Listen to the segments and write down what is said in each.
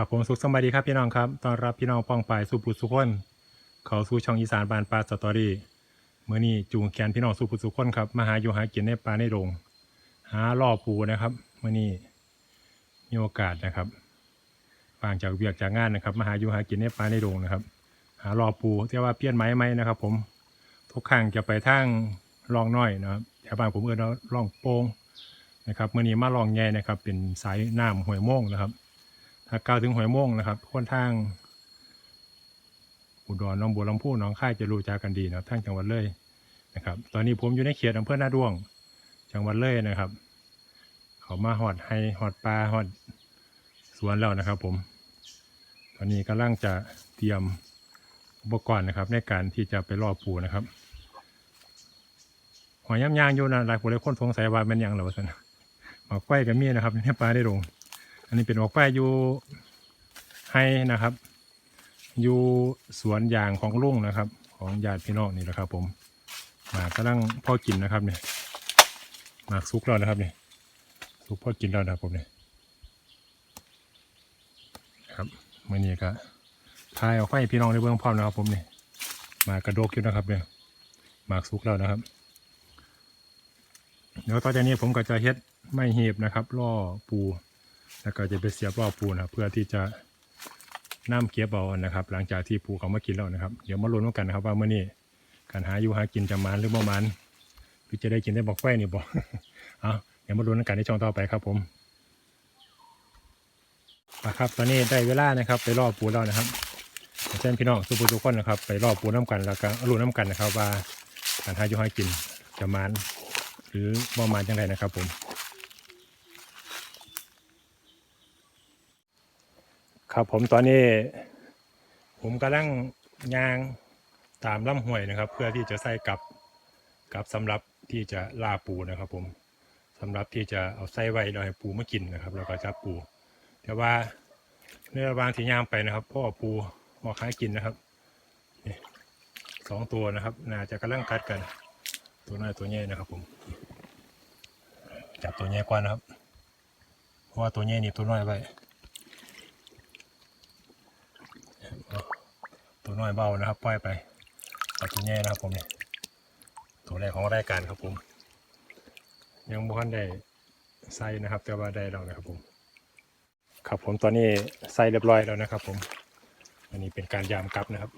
กับผมสุขสบายดีครับพี่น้องครับต้อนรับพี่น้องป้องปายสุปุสุขคนเขาสู่ช่องอีสานบานปลาสตอรี่เมื่อนี้จูงแขนพี่น้องสุปุสุขคนครับมาหาอยู่หากินในปลาในโรงหาล่อปูนะครับเมื่อนี้มีโอกาสนะครับว่างจากเวียกจากงานนะครับมาหาอยู่หากินในปลาในโรงนะครับ หาล่อปูที่ว่าเปลี่ยนไม้ไหมนะครับ ผมทุกครั้งจะไปทางลองน้อยนะครับแถวบ้านผมเออเราลองโป่งนะครับเมื่อนี้มาลองใหญ่นะครับ เป็นสายน้ำห้วยโม่งนะครับ ถ้ากล่าวถึงหอยโม่งนะครับค่อนข้างอุดรหน้องบัวลำพูหน้องค่ายจะรู้จักกันดีนะทั้งจังหวัดเลยนะครับ ตอนนี้ผมอยู่ในเขตอำเภอหน้าด้วง จังหวัดเลยนะครับ เขามาหอดไฮหอดปลาหอดสวนแล้วนะครับ ผม ตอนนี้กำลังจะเตรียมอุปกรณ์นะครับ ในการที่จะไปล่อปูนะครับหอยย่ำยางอยู่นะหลายคนเลยคนสงสัยว่าเป็นยังเหรอวะสันหมากไฟกับมีนะครับในปลาได้ลง อันนี้เป็นออกไปอยู่ให้นะครับ อยู่สวนยางของลุงนะครับ ของญาติพี่น้องนี่แหละครับ ผมหมากกำลังพ่อกินนะครับเนี่ยหมากซุกแล้วนะครับเนี่ยซุกพ่อกินแล้วนะครับผมเนี่ยครับเมื่อนี้ก็ทายออกไปพี่น้องได้เบื้องพร้อมนะครับ ผมเนี่ยหมากกระโดกอยู่นะครับเนี่ยหมากซุกแล้วนะครับ เดี๋ยวต่อจากนี้ผมก็จะเฮ็ดไม่เหีบนะครับล่อปู แล้วก็จะไปเสียบรอบปูนะครับเพื่อที่จะน้ำเก็บเอานะครับ หลังจากที่ปูเขามากินแล้วนะครับ เดี๋ยวมาลุ้นกันนะครับ ว่าเมื่อนี้การหาอยู่หากินจะมันหรือบ่มันหรือจะได้กินได้บอกไฟนี่บอกเอาเดี๋ยวมาลุ้นกันในช่องต่อไปครับผมอะครับ ตอนนี้ได้เวลานะครับ ไปรอบปูแล้วนะครับเช่นพี่น้องสุภุทุกคนนะครับ ไปรอบปูน้ำกันแล้วก็รู้น้ำกันนะครับ ว่าการหาอยู่หากินจะมันหรือบ่มันจังไรนะครับผม ครับผมตอนนี้ ผมกำลังยางตามลำห้วยนะครับ เพื่อที่จะใส่กับกับสำหรับที่จะล่าปูนะครับผมสำหรับที่จะเอาใส่ไว้เราให้ปูมากินนะครับแล้วก็จับปู แต่ว่าในระหว่างที่ย่างไปนะครับพ่อปูออกหากินนะครับนี่สองตัวนะครับ น่าจะกำลังกัดกัน ตัวน้อยตัวใหญ่นะครับ ผม จับตัวใหญ่กว่านะครับ เพราะว่าตัวใหญ่นี่ตัวน้อยไว้ ตัว น้อยเบานะครับปล่อยไปเอาตัวใหญ่นะครับผมเนี่ยตัวแรกของรายการครับผม ยังบ่ทันได้ใส่นะครับ แต่ว่าได้แล้วนะครับผม ครับผมตอนนี้ใส่เรียบร้อยแล้วนะครับ ผม อันนี้เป็นการยามกลับนะครับ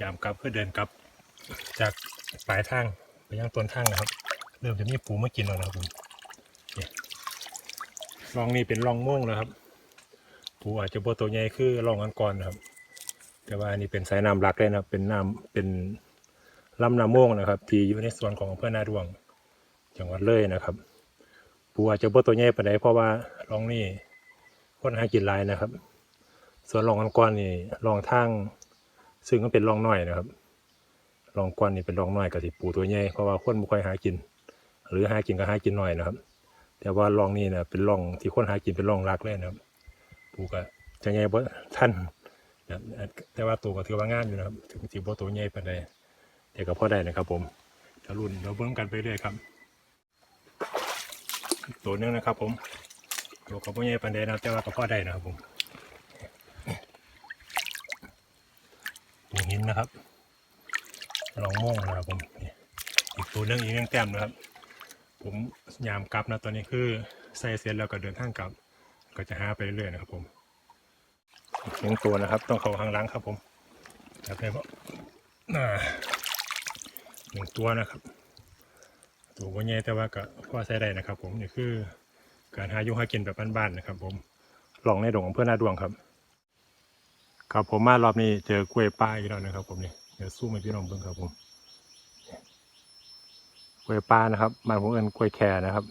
ยามกลับเพื่อเดินกลับ จากปลายทางไปยังต้นทางนะครับ เริ่มจะมีปูมากินแล้วนะครับผมนี่ลองนี่เป็นลองม่วงแล้วครับปูอาจจะโบตัวใหญ่คือลองอันก่อนนะครับ แต่ว่าอันนี้เป็นสายน้ำหลักเลยนะครับเป็นน้ำเป็นลำน้ำม่วงนะครับ ที่อยู่ในส่วนของอำเภอนาดวง จังหวัดเลยนะครับปูอาจจะบ่ตัวใหญ่ปานใดเพราะว่าลองนี่คนหากินลายนะครับ ส่วนลองอันก้อนนี่ลองทางซึ่งก็เป็นลองน้อยนะครับลองก้อนนี่เป็นลองน้อยกับสิปูตัวใหญ่เพราะว่าคนบ่ค่อยหากิน หรือหากินก็หากินน้อยนะครับ แต่ว่าลองนี่นะเป็นลองที่คนหากินเป็นลองหลักเลยนะครับ ปูก็จะใหญ่บ่ท่าน แต่ว่าตัวก็ถือว่างามอยู่นะครับถึงสีโบตัวใหญ่ไปได้แต่ก็พอได้นะครับ ผมจะรุ่นเราเบิ่งกันไปเรื่อยครับตัวนึงนะครับ ผมตัวก็บ่ใหญ่ปานใดนะแต่ว่าก็พอได้นะครับผมตัวหินนะครับลองม่วงนะครับผมอีกตัวนึงอีกนึงแต้มนะครับ ผมยามกลับนะตัวนี้คือใส่เสร็จแล้วก็เดินทางกลับ ก็จะหาไปเรื่อยๆนะครับผม หนึ่งตัวนะครับ ต้องเข้าข้างหลังครับผมจับได้ปะน่าหนึ่งตัวนะครับ ตัววันใหญ่แต่ว่าก็พอใช้ได้นะครับ ผมนี่คือการหายุหากินแบบบ้านๆนะครับ ผมลองในดงของเพื่อนหน้าดวงครับ ครับผมมารอบนี้เจอกล้วยป้าอีกแล้วนะครับ ผมนี่เดี๋ยวสู้มาพี่น้องเบิ่งครับผมกล้วยป้านะครับบ้านผมเอินกล้วยแครนะครับ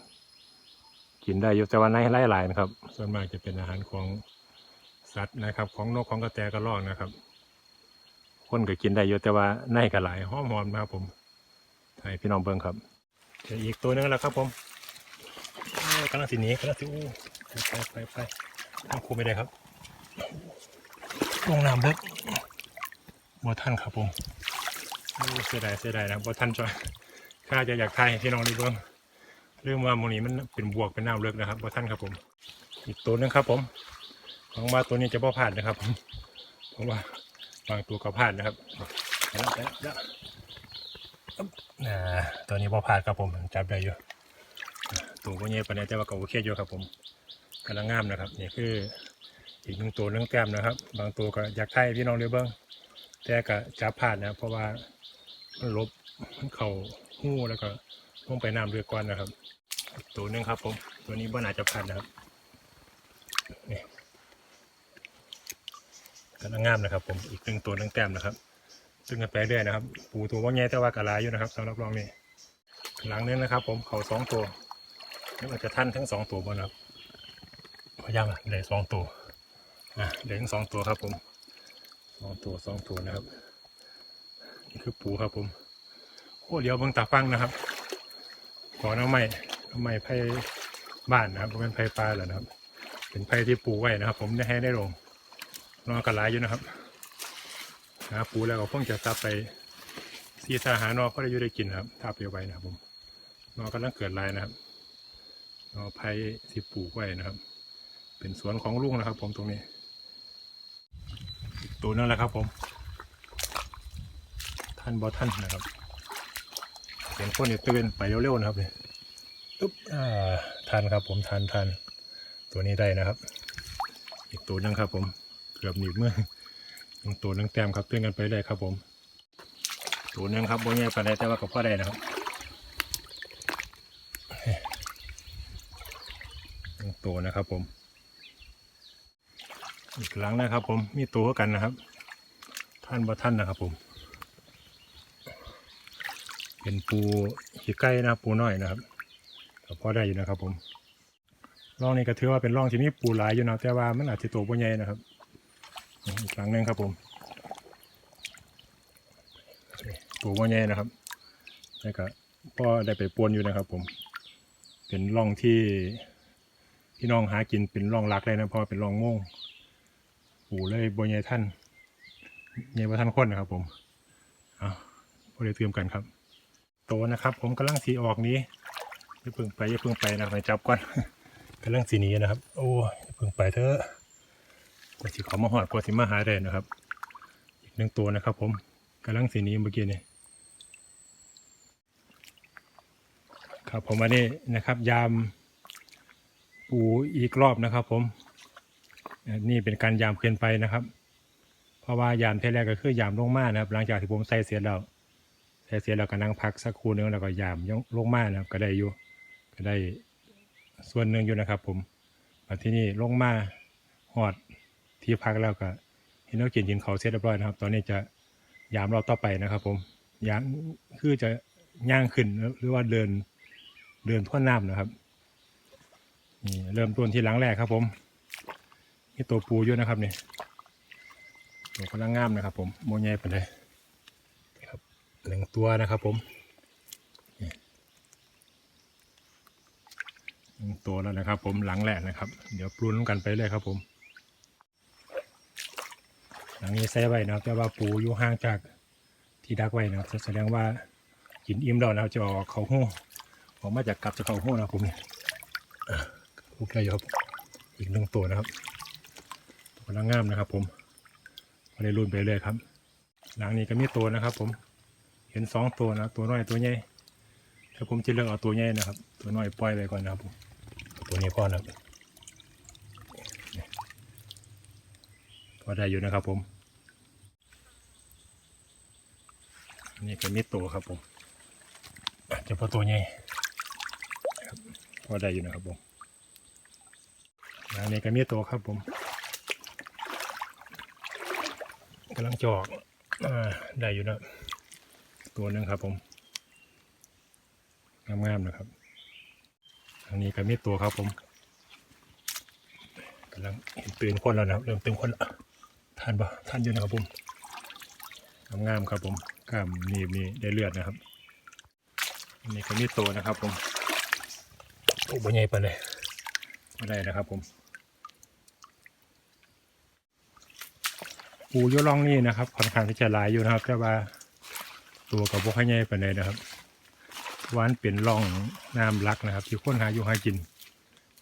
กินได้อยู่แต่ว่าในไร่หลายนะครับ ส่วนมากจะเป็นอาหารของ สัตว์นะครับ ของนกของกระแตกระรอกนะครับ คนก็กินได้เยอะแต่ว่าในก็หลายหอมหอมนะครับผมให้พี่น้องเบิ่งครับเดี๋ยวอีกตัวหนึงแล้วครับผมกำลังสีนี้กำลังสีอู้ไปไปไปทำคูไม่ได้ครับลงน้ำเลิกบัวท่านครับผมเสียดายเสียดายนะบัวท่านจอยข้าจะอยากทายให้พี่น้องดูเบิ่งเรื่องว่าหมนี้มันเป็นบวกเป็นน้ำเลิกนะครับบัวท่านครับผม อีกตัวหนึงครับผม หวังว่าตัวนี้จะบ่พลาดนะครับเพราะว่าบางตัวก็พลาดนะครับไปแล้วไปแล้วแล้วอึ๊บอ่าตัวนี้บ่พลาดครับผมจับได้อยู่ตัวพวกนี้ปานนี้แต่ว่าก็โอเคอยู่ครับผมกำลังงามนะครับนี่คืออีกหนึ่งตัวเรื่องแต้มนะครับ บางตัวก็อยากไทยพี่น้องเรือเบิ้งแต่ก็จับพลาดนะเพราะว่ามันลบมันเข่าหู้แล้วก็ลงไปน้ำเรือก่อนนะครับ ตัวนึงครับผม ตัวนี้บ่น่าจะพลาดนะครับนี่ กำลังงามนะครับ ผมอีกหนึ่งตัวหนึ่งแต้มนะครับ ซึ่งกันไปเรื่อยนะครับ ปูตัวว่าไงแต่ว่ากะลายอยู่นะครับสำหรับรองนี้หลังนึงนะครับ ผมเขาสองตัวแล้วอาจจะท่านทั้งสองตัวบนครับพยายามเหลือสองตัวอะเหลือทั้งสองตัวครับ ผมสองตัวสองตัวนะครับนี่คือปูครับ ผมโอ้เดี๋ยวเบิ่งตาฟังนะครับขอน้ำไม้น้ำไม้ไผ่บ้านนะครับเป็นไผ่ปลาแหละนะครับ เป็นไผ่ที่ปูไว้นะครับ ผมได้ให้ได้ลง นอกระไรอยู่นะครับ หาปูแล้วก็คงจะซับไปซีซาหานอก็ได้อยู่ได้กินนะครับถ้าเปียวไว้นะครับผมนอกำลังเกิดลายนะครับนอไผ่ที่ปลูกไว้นะครับ เป็นสวนของลุงนะครับ ผมตรงนี้ ตัวนั่นแหละครับ ผม ท่านบอท่านนะครับเป็นคนเนี่ยตื่นไปเร็วๆนะครับเนี่ยอึ๊บอ่าทันครับ ผมทันทันตัวนี้ได้นะครับ อีกตัวนึงครับ ผม กือบหนีบมืออีกตัวหนึงแต้มครับตื่นกันไปได้ครับ ผม ตัวนึงครับโบแง่ปานใดแต่ว่าก็พอได้นะครับตัวนะครับผม อีกหลังนะครับ ผมมีตัวกันนะครับ ท่านบ่ท่านนะครับ ผม เป็นปูขี้ไก่นะครับปูน้อยนะครับก็พอได้อยู่นะครับ ผมร่องนี้ก็ถือว่าเป็นร่องที่มีปูหลายอยู่นะแต่ว่ามันอาจจะตัวปูใหญ่นะครับ อีกครั้งนึ่งครับผมนี่ตัวปูใหญ่นะครับแล้วก็พ่อได้ไปปวนอยู่นะครับ ผม เป็นร่องที่พี่น้องหากินเป็นร่องรักเลยนะเพราะว่าเป็นร่องโม่งปูเลยปูใหญ่ท่านใหญ่กว่าท่านคนนะครับ ผมเอาพอได้เตรียมกันครับโตนะครับ ผมกำลังสีออกนี้อย่าเพิ่งไปอย่าเพิ่งไปนะไปจับก่อนกำลังสีนี้นะครับ โอ้ยอย่าเพิ่งไปเถอะ ว่าสิเขามาหอดกว่าสิมาหาได้นะครับ อีกหนึ่งตัวนะครับผมกำลังสีนี้เมื่อกี้นี่ครับผมอันนี้นะครับ ยามปูอีกรอบนะครับ ผมอันนี่เป็นการยามเกินไปนะครับ เพราะว่ายามเทแรกก็คือยามลงมานะครับ หลังจากที่ผมใส่เสร็จแล้วใส่เสร็จแล้วก็นั่งพักสักครู่นึงแล้วก็ยามย่องลงมานะครับ ก็ได้อยู่ก็ได้ส่วนหนึ่งอยู่นะครับ ผมมาที่นี่ลงมาหอด ที่พักแล้วก็เห็นเรากินกินเขาเสร็จเรียบร้อยนะครับ ตอนนี้จะยามรอบต่อไปนะครับ ผมยามคือจะย่างขึ้นหรือว่าเดินเดินทั่วน้ำนะครับนี่เริ่มต้นที่หลังแรกครับ ผมนี่ตัวปูอยู่นะครับนี่ตัวกำลังงามนะครับ ผมโมใหญ่ไปเลยครับหนึ่งตัวนะครับ ผมหนึ่งตัวแล้วนะครับ ผมหลังแรกนะครับ เดี๋ยวปรุนกันไปเลยครับ ผม ลังนี้ใส่ไว้นะครับแต่ว่าปูอยู่ห่างจากที่ดักไว้นะครับแสดงว่ากินอิ่มแล้วนะครับจะออกเขาหู้ออกมาจากกลับจากเขาหู้นะครับผมเนี่ยอะลูกได้อยู่ครับอีกหนึ่งตัวนะครับตัวกงงามนะครับ ผมมาได้รุ่นไปเลยครับ หลังนี้ก็มีตัวนะครับ ผมเห็นสองตัวนะตัวน้อยตัวใหญ่ถ้าผมจะเลือกเอาตัวใหญ่นะครับ ตัวน้อยปล่อยไปก่อนนะครับผมตัวนี้พ่อนะครับนี่พอได้อยู่นะครับผม นี่ก็มีตัวครับผมอะเฉพาะตัวใหญ่พอได้อยู่นะครับผมอันนี้ก็มีตัวครับผมกำลังจอกอได้อยู่นะตัวหนึงครับผมงามๆนะครับ อันนี้ก็มีตัวครับผมกำลังเห็นตื่นคนแล้วนะครับเริ่มตื่นคนแล้วทานปะท่านอยู่นะครับผมงามๆครับผม กล้ามนีบนี่ได้เลือดนะครับอันนี้ก็มีตัวนะครับผมโอ้บใหญ่ไปเลยไม่ได้นะครับผมปูอยล่องนี่นะครับค่อนข้างที่จะหลายอยู่นะครับ แต่ว่าตัวกับพวกให้ใหญ่ไปเลยนะครับวานเป็นร่องน้ำลักนะครับ ที่คนหาอยู่หากิน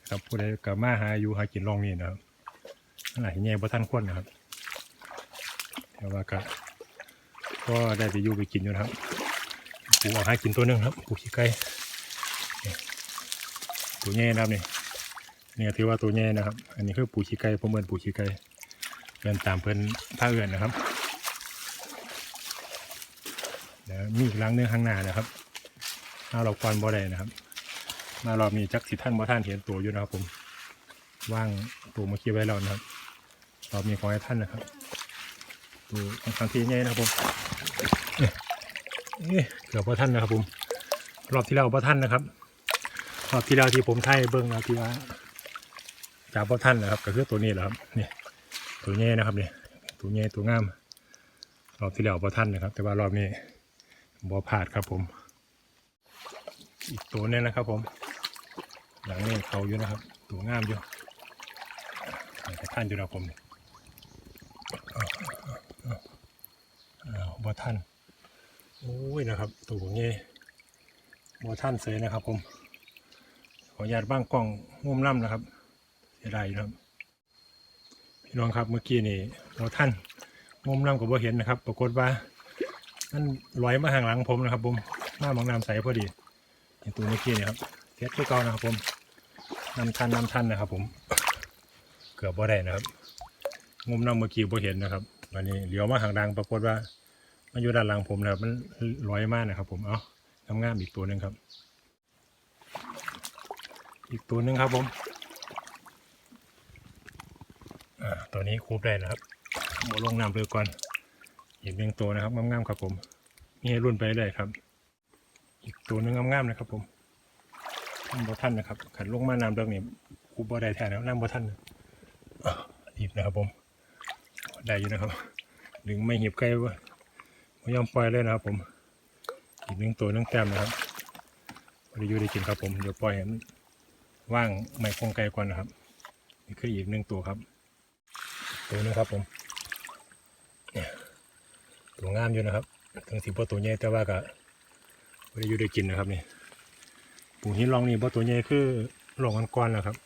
นะครับผู้ใดกับมาหาอยู่หากินร่องนี้นะครับนั่นแหละแง่บ่ท่านควรนะครับแต่ว่าก็ ก็ได้ไปยู่ไปกินอยู่นะครับปูเอาให้กินตัวหนึงครับปูขี้ไก่ตัวแง่นะครับนี่นี่ถือว่าตัวแง่นะครับ อันนี้คือปูขี้ไก่ผมเอินปูขี้ไก่เดินตามเพิ่นผ้าเอื่อนนะครับเดี๋ยวมีอีกลังหนึงข้างหน้านะครับเอาเรากวนบ่ได้นะครับมารอบนี้จักสิท่านบ่ท่านเห็นตัวอยู่นะครับผมว่างตัวเมื่อกี้ไว้แล้วนะครับรอบนี้ขอให้ท่านนะครับตัวค่อนข้างที่ใหญ่นะครับผม เอ๊ะเอ๊ะเกือบบ่ท่านนะครับผมรอบที่แล้วบ่ท่านนะครับรอบที่แล้วที่ผมไทยเบิ้งนะครับที่ว่าจากบ่ท่านนะครับ ก็คือตัวนี้แหละครับนี่ตัวใหญ่นะครับนี่ตัวใหญ่ตัวงาม รอบที่แล้วบ่ท่านนะครับ แต่ว่ารอบนี้บ่พลาดครับผม อีกตัวนึงนะครับ ผม หลังนี้เขาอยู่นะครับ ตัวงามอยู่แต่ท่านอยู่นะผมอ้าวอ้าวอ้าวบ่ท่าน โอ้ยนะครับตัวนี้บ่ท่านเสยนะครับ ผม ขออนุญาตบ้างกล้องงุ่มล่ำนะครับเสียดายนะครับพี่น้องครับเมื่อกี้นี่บ่ท่านงุ่มล่ำกับบ่เห็นนะครับ ปรากฏว่ามันลอยมาห่างหลังผมนะครับ ผมหน้ามองน้ำใสพอดีเห็นตัวเมื่อกี้นี่ครับเทียบที่เก่านะครับผมนำทันนำทันนะครับ ผม เกือบบ่ได้นะครับงมน้ำเมื่อกี้บ่เห็นนะครับวันนี้เหลียวมาห่างดังปรากฏว่า มันอยู่ด้านหลังผมนะครับมันลอยมากนะครับ ผมเอาทำงามอีกตัวหนึ่งครับ อีกตัวหนึ่งครับผมอ่าตัวนี้คูบได้นะครับบ่ลงน้ำเลยก่อนอีกหนึ่งตัวนะครับงามๆครับผมมีให้รุ่นไปเลยครับ อีกตัวหนึงงามๆนะครับ ผมน้ำบ่ท่านนะครับขันลงมาน้ำเรื่องนี้คูบ่ได้แทนแล้วน้ำบ่ท่านอะอีกนะครับผมได้อยู่นะครับ ดึงไม่หีบใกล้ว่า ไม่ยอมปล่อยเลยนะครับ ผมอีกหนึ่งตัวหนึงแต้มนะครับพอดีอยู่ได้กินครับผมเดี๋ยวปล่อยให้มันว่างไม่คงไกลก่อนนะครับนี่คืออีกหนึ่งตัวครับ ตัวนึงครับ ผมเนี่ยตัวงามอยู่นะครับถึงสิบตัวใหญ่แต่ว่าก็ไม่ได้อยู่ได้กินนะครับนี่ปูหินลองนี่บ่ตัวใหญ่คือลองอันก้อนนะครับ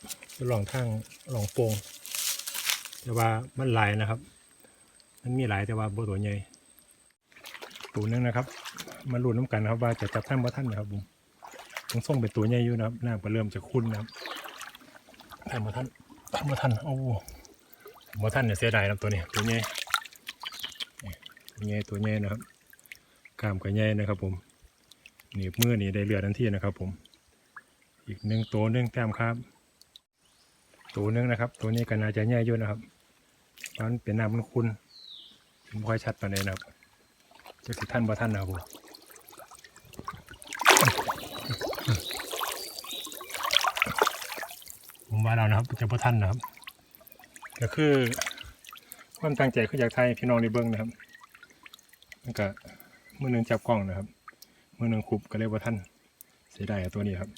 ลองทางลองโป่งแต่ว่ามันหลายนะครับ มันมีหลายแต่ว่าบ่ตัวใหญ่ ตัวหนึงนะครับ มาลุ้นน้ำกันนะครับว่าจะจับท่านบ่าท่านนะครับผมต้องส่งเป็นตัวใหญ่อยู่นะครับหน้ำก็เริ่มจะคุ้นนะครับท่านบ่ท่านท่านบ่ท่านโอ้บ่ท่านเนี่ยเสียดายนะตัวนี้ตัวใหญ่ตัวใหญ่ตัวใหญ่นะครับกล้ามก็ใหญ่นะครับ ผมหนีบมือนี่ได้เลือดทันทีนะครับ ผม อีกหนึ่งตัวหนึ่งแต้มครับ ตัวหนึ่งนะครับ ตัวนี้ก็น่าจะใหญ่อยู่นะครับเพราะมันเป็นน้ำมันคุ้นไม่ค่อยชัดปานใดนะครับ จะสิท่านบ่ท่านนะครับผมผมว่าเรานะครับจะบ่ท่านนะครับ ก็คือความตั้งใจคืออยากไทยพี่น้องในเบิ้งนะครับมันก็มือหนึงจับกล้องนะครับมือหนึ่งคุบก็เรียกว่าท่านเสียดายกับตัวนี้ครับ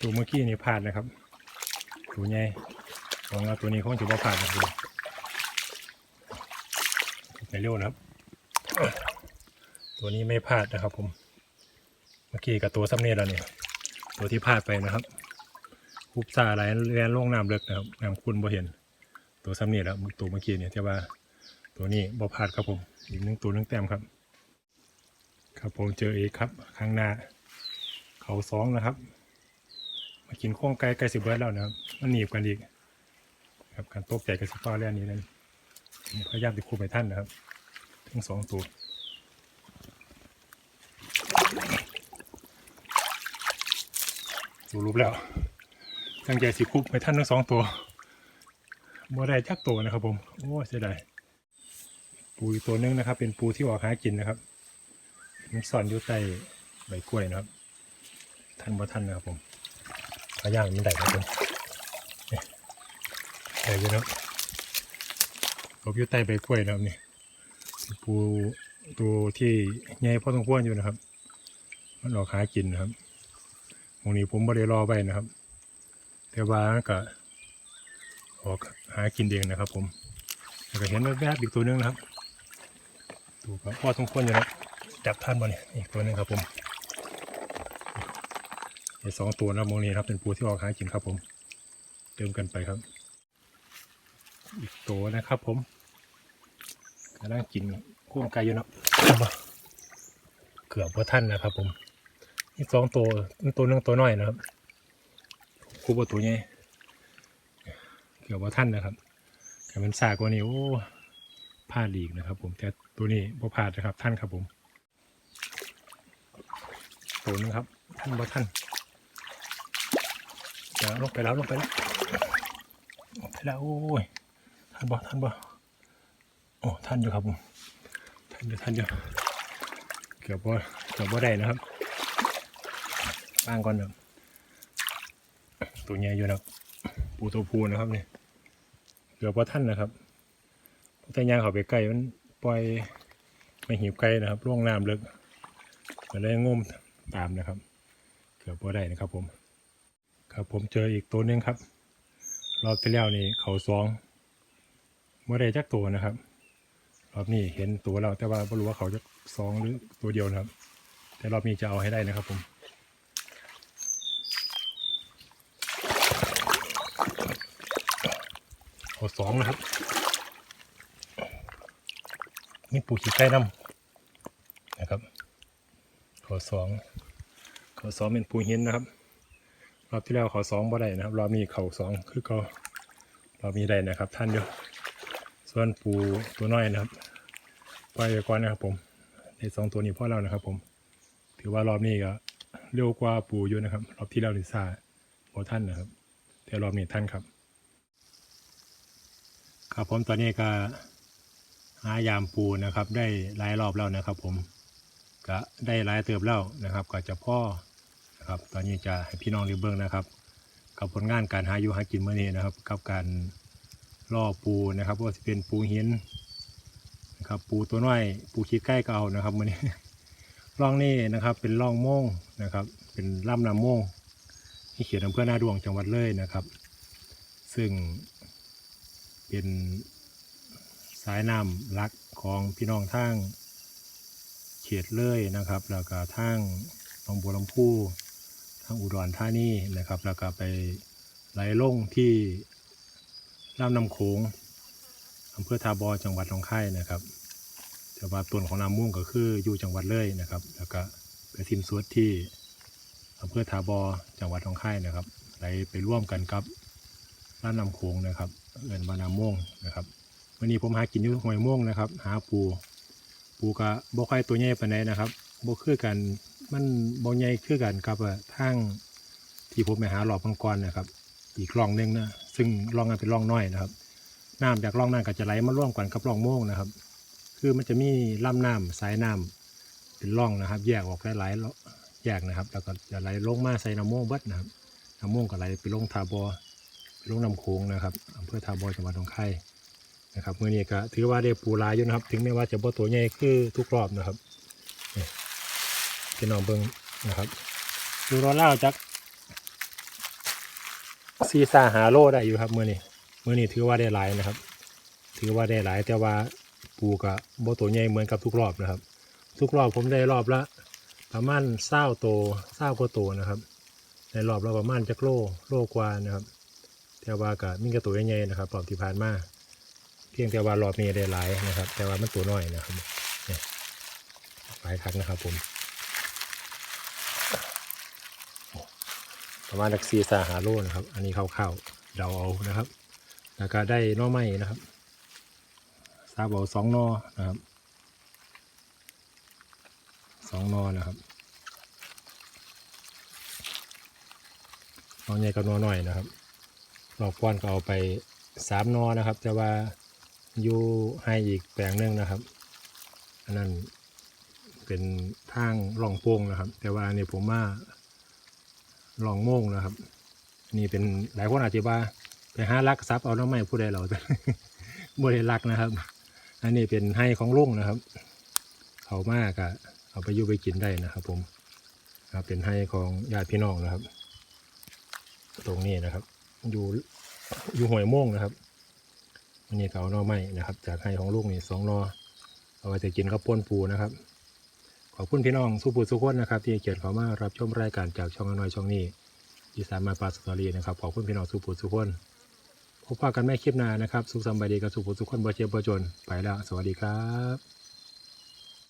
ตัวเมื่อกี้นี่พลาดนะครับ ตัวใหญ่ของเราตัวนี้คงจะว่าพลาดนะครับไปเร็วนะครับ ตัวนี้ไม่พลาดนะครับ ผม เมื่อกี้กับตัวซ้ำเนตแล้วเนี่ยตัวที่พลาดไปนะครับคุบซาอะไรแลนลงน้ำเลิกนะครับน้ำคุณบ่เห็น ตัวซ้ำเนตแล้วตัวเมื่อกี้เนี่ยแต่ว่าตัวนี้บ่พลาดครับผมอีกหนึ่งตัวหนึงแต้มครับ ครับผมเจออีกครับ ข้างหน้า เขาสองนะครับ มากินโค้งไก่ไก่สิบเบิร์ดแล้วนะครับมันหนีบกันอีก ครับการตกใจกับสิบป้าแล่นนี้นั่นพยายามติดคู่ไปท่านนะครับ ทั้งสองตัวดูรูปแล้วตั้งใจสิคุบไปท่านทั้งสองตัวบ่ได้จักตัวนะครับผม โอ้เสียดายปูอีกตัวหนึงนะครับ เป็นปูที่ออกหากินนะครับมันซ่อนอยู่ใต้ใบกล้วยนะครับ ท่านบ่ท่านนะครับผมขอย่างมันได้ครับผมนี่ได้อยู่นะครับผมอยู่ใต้ใบกล้วยนะครับนี่ ปูตัวที่ใหญ่พอสมควรอยู่นะครับ มันออกหากินนะครับตรงนี้ผมไม่ได้รอไว้นะครับ แต่ว่าก็ออกหากินเองนะครับ ผมแล้วก็เห็นแวบๆอีกตัวหนึงนะครับตัวก็พอสมควรอยู่นะจับท่านมาเนี่ยอีกตัวหนึงครับ ผมไอ้สองตัวนะโมนี้ครับเป็นปูที่ออกหากินครับ ผมเติมกันไปครับ อีกตัวนะครับ ผม กำลังกินกุ้งไก่อยู่เนาะเกือบว่าท่านนะครับ ผมนี่สองตัวนี่ตัวหนึงตัวน้อยนะครับคู่บตัวใหญ่เกือบว่าท่านนะครับแต่มันสากกว่านี้โอ้พลาดอีกนะครับ ผมแต่ตัวนี้บ่พลาดนะครับท่านครับผมตัวหนึงครับท่านบ่ท่านเดี๋ยวลงไปแล้วลงไปแล้วลงไปแล้วโอ้ยท่านบ่ท่านบ่ โอ้ท่านอยู่ครับผมท่านอยู่ท่านอยู่เกือบบ่เกือบบ่ได้นะครับบ้างก่อนเนอะตัวใหญ่อยู่นะครับปูตัวพูนะครับเนี่ยเกือบว่าท่านนะครับแต่ยางเขาไปใกล้มันปล่อยไม่หิวไกลนะครับล่วงน้ำลึกก็เลยงมตามนะครับ เกือบว่าได้นะครับผม ครับผมเจออีกตัวหนึงครับ รอบที่แล้วนี่เขาสองเมื่อได้จักตัวนะครับ รอบนี้เห็นตัวเราแต่ว่าไม่รู้ว่าเขาจะสองหรือตัวเดียวนะครับ แต่รอบนี้จะเอาให้ได้นะครับผมเอาสองนะครับนี่ปูขี้ไก่น้ำนะครับขอสองขอสองเป็นปูหินนะครับรอบที่แล้วขอสองบ่ได้นะครับรอบนี้เขาสองคือเขารอบนี้ได้นะครับ ท่านเดียวส่วนปูตัวน้อยนะครับ ปล่อยไปก่อนนะครับผม ในสองตัวนี้พ่อเรานะครับ ผม ถือว่ารอบนี้ก็เร็วกว่าปูอยู่นะครับ รอบที่แล้วลิซ่าโบท่านนะครับแต่รอบนี้ท่านครับ ครับผมตอนนี้ก็หายามปูนะครับ ได้หลายรอบแล้วนะครับ ผมก็ได้หลายเติบแล้วนะครับ ก็จะพ่อนะครับ ตอนนี้จะให้พี่น้องรีเบิ้งนะครับกับผลงานการหาอยู่หากินเมื่อนี้นะครับ กับการล่อปูนะครับว่าจะเป็นปูหิน นะครับ ปูตัวน้อย ปูขี้ใกล้ก็เอานะครับมื่อนี้ร่องนี่นะครับ เป็นร่องโม่งนะครับ เป็นลำน้ำโม่งที่เขียนอำเภอหน้าดวงจังหวัดเลยนะครับ ซึ่งเป็นสายน้ำลักของพี่น้องทางเขตเลยนะครับ แล้วก็ทางหนองบัวลำพูทางอุดรธานีนะครับ แล้วก็ไปไหลลงที่ลำน้ำโขง อำเภอทาบอจังหวัดหนองคายนะครับแต่ว่าต้นของน้ำม่วงก็คืออยู่จังหวัดเลยนะครับ แล้วก็ไปทิมสวดที่อำเภอทาบอจังหวัดหนองคายนะครับไหลไปร่วมกันกับร้านน้ำโขงนะครับเอินว่าน้ำม่วงนะครับวันนี้ผมหากินอยู่หอยม่วงนะครับ หาปู ปูกะบ่ค่อยตัวใหญ่ปานใดนะครับบ่คือกันมันบ่ใหญ่คือกันกับอะทางที่ผมไปหาหลอบมังกรนะครับ อีกร่องหนึงนะซึ่งร่องนั้นเป็นร่องน้อยนะครับ น้ำจากร่องนั้นก็จะไหลมาร่วมกันกับร่องโม่งนะครับ คือมันจะมีลำน้ำสายน้ำเป็นร่องนะครับ แยกออกหลายๆแยกนะครับ แล้วก็จะไหลลงมาใส่น้ำโม่งเบิดนะครับน้ำโม่งก็ไหลไปลงทาบอไปลงน้ำโขงนะครับอำเภอทาบอจังหวัดหนองคายนะครับเมื่อนี้ก็ถือว่าได้ปูลายอยู่นะครับ ถึงแม้ว่าจะบ่ตัวใหญ่คือทุกรอบนะครับพี่น้องเบิ้งนะครับดูรอเล่าจักซีซาหาโลได้อยู่ครับเมื่อนี้ เมื่อนี้ถือว่าได้หลายนะครับ ถือว่าได้หลายแต่ว่าปูกับโบตัวใหญ่เหมือนกับทุกรอบนะครับ ทุกรอบผมได้รอบละประมาณเศร้าโตเศร้ากว่าโตนะครับในรอบละประมาณจักโลโลกว่านะครับแต่ว่ากับมีกระตัวใหญ่ๆนะครับรอบที่ผ่านมาเพียงแต่ว่ารอบนี้ได้หลายนะครับ แต่ว่ามันตัวน้อยนะครับหลายครั้งนะครับผมประมาณสักสี่สาหาโลนะครับ อันนี้คร่าวๆเดาเอานะครับ แล้วก็ได้น้อไม้นะครับซาบเอาสองนอนะครับสองนอนะครับนอใหญ่กับนอหน่อยนะครับรอบก้อนก็เอาไปสามนอนะครับ แต่ว่าอยู่ให้อีกแปลงหนึงนะครับ อันนั้นเป็นทางร่องโป่งนะครับ แต่ว่าอันนี้ผมว่าร่องโม่งนะครับ นี่เป็นหลายคนอาจจะว่า ไปหาลักทรัพย์เอาน้ำไม้ผู้ใดเราบ่ได้ลักนะครับ อันนี้เป็นให้ของลุงนะครับ เขามากอะเอาไปอยู่ไปกินได้นะครับ ผมครับเป็นให้ของญาติพี่น้องนะครับ ตรงนี้นะครับ อยู่อยู่หวยโม่งนะครับอันนี้เขานอไม้นะครับ จากให้ของลุงนี่สองนอเอาไว้จะกินข้าวป้นปูนะครับ ขอบคุณพี่น้องสู้ปูสู้คนนะครับ ที่เกียรติเขามารับชมรายการจากช่องอน้อยช่องนี้อีสานมาปลาสตอรี่นะครับขอบคุณพี่น้องสู้ปูสู้คน พบกันแม่คลิปหน้านะครับ สุขสันต์บายดีกับสุขสุขคนบ่เจ็บบ่จน ไปแล้ว สวัสดีครับ